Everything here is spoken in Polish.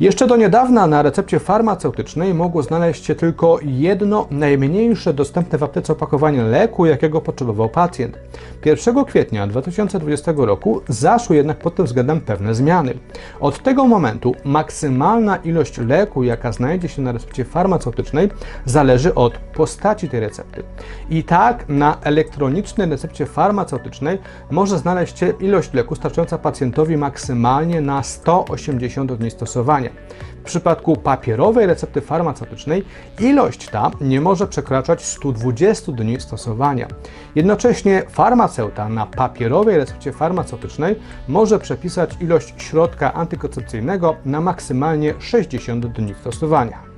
Jeszcze do niedawna na recepcie farmaceutycznej mogło znaleźć się tylko jedno najmniejsze dostępne w aptece opakowanie leku, jakiego potrzebował pacjent. 1 kwietnia 2020 roku zaszły jednak pod tym względem pewne zmiany. Od tego momentu maksymalna ilość leku, jaka znajdzie się na recepcie farmaceutycznej, zależy od postaci tej recepty. I tak na elektronicznej recepcie farmaceutycznej może znaleźć się ilość leku starczająca pacjentowi maksymalnie na 180 dni stosowania. W przypadku papierowej recepty farmaceutycznej ilość ta nie może przekraczać 120 dni stosowania. Jednocześnie farmaceuta na papierowej recepcie farmaceutycznej może przepisać ilość środka antykoncepcyjnego na maksymalnie 60 dni stosowania.